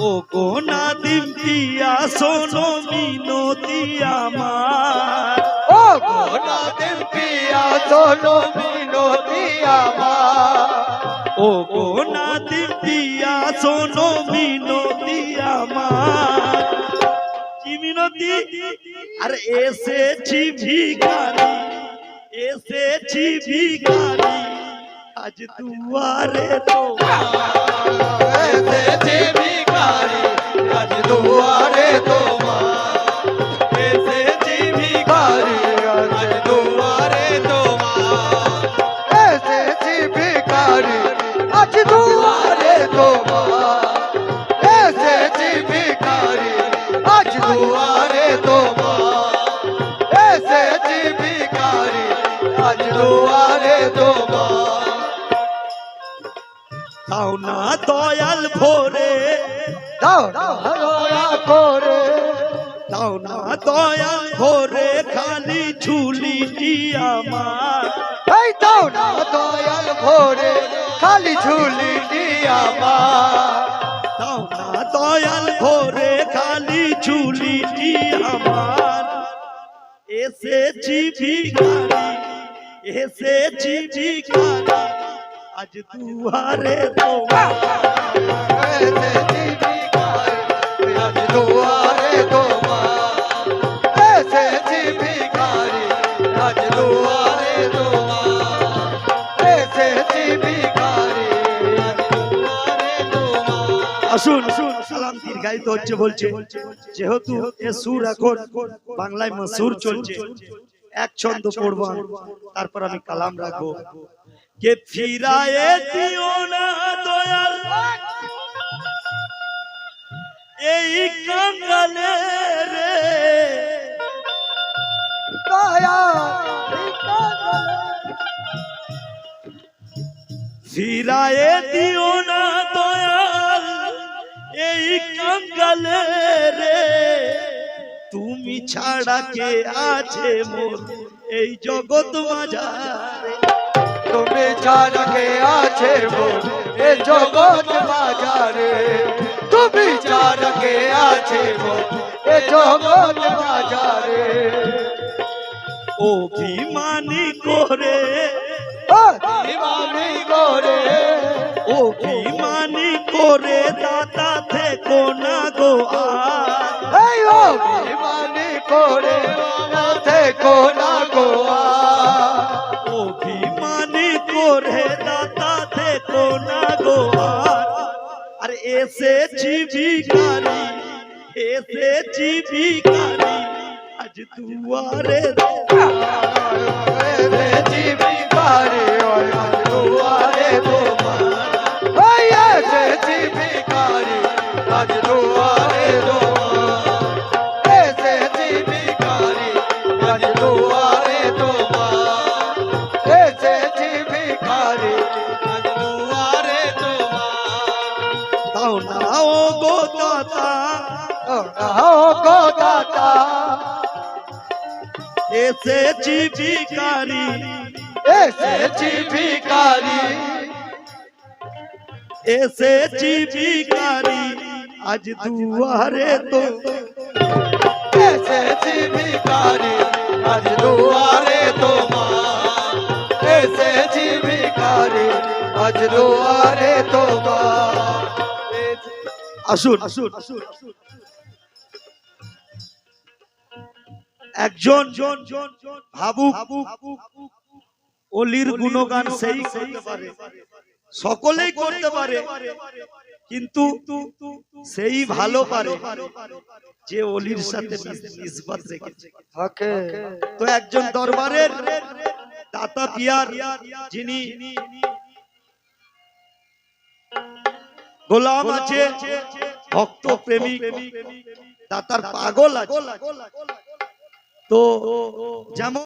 ও গো নাদিম পিয়া শোনো মিনতি আমার। ও গোনা দিন পিয়া শোনো মিনতি আমার। ও গো নাদিম পিয়া শোনো মিনতি আমার। কি মিনতি? আর এসেছি ভিখারি এসেছি ভিখারি আজ দুয়ারে তোমার। এসেছে ভিখারি। আজ দুয়ারে তোমার। এসেছে আজ দুয়ারে তোমার। এসেছে ভিখারি, আজ দুয়ারে তোমার। এসেছে ভিখারি, আজ দুয়ারে তোমার। তোমার। তাও না দয়াল ভোরে দাও দয়া করে। তাও না দয়াল ভোরে খালি ঝুলিটি আমার। এই দাও না দয়াল ভোরে খালি ঝুলি আমার। তাও না দয়াল ভোরে খালি ঝুলিটি আমার। এসেছি ভিখারি এসেছি ভিখারি আজ দুয়ারে তোমার। এসেছি আসুন হচ্ছে বলছে। যেহেতু সুর বাংলায় সুর চলছে। এক ছন্দ পড়ব তারপর আমি কালাম রাখব। কে ফিরায়ে দিও না দয়াল। এই কাঙ্গালে রে। ফিরায়ে দিও না দয়াল এই কাঙ্গালে রে। তুমি ছাড়া কে আছে মোর এই জগৎ মাঝারে? তুমি ছাড়া কে আছে মোর এ জগৎ বাজারে ছাড়া কে আছে এ জগৎ বাজারে অভিমানী করে। ইমামি করে। অভিমানী করে দাদা থেকো না গো আর। অভিমানী করে রাধে কোনা গোয়া অভিমানী আর এসেছি ভিখারি এসেছি ভিখারি আজ দুয়ারে এসেছি ভিখারি দাতা গো দাতা। এসেছি ভিখারি এসেছি ভিখারি। এসেছি ভিখারি, আজ দুয়ারে তো। এসেছি ভিখারি, আজ দুয়ারে তোমার। এসেছি ভিখারি, আজ দুয়ারে তোমার। আসুন। আসুন একজন ভাবুক অলির গুণগান সেই করতে পারে। সকলেই করতে পারে কিন্তু সেই ভালো পারে যে অলির সাথে নিসবত রেখেছে। তো একজন দরবারের দাতা পিয়ার যিনি গোলাম আছে ভক্ত প্রেমিক দাতার পাগল আছে। তো যেমন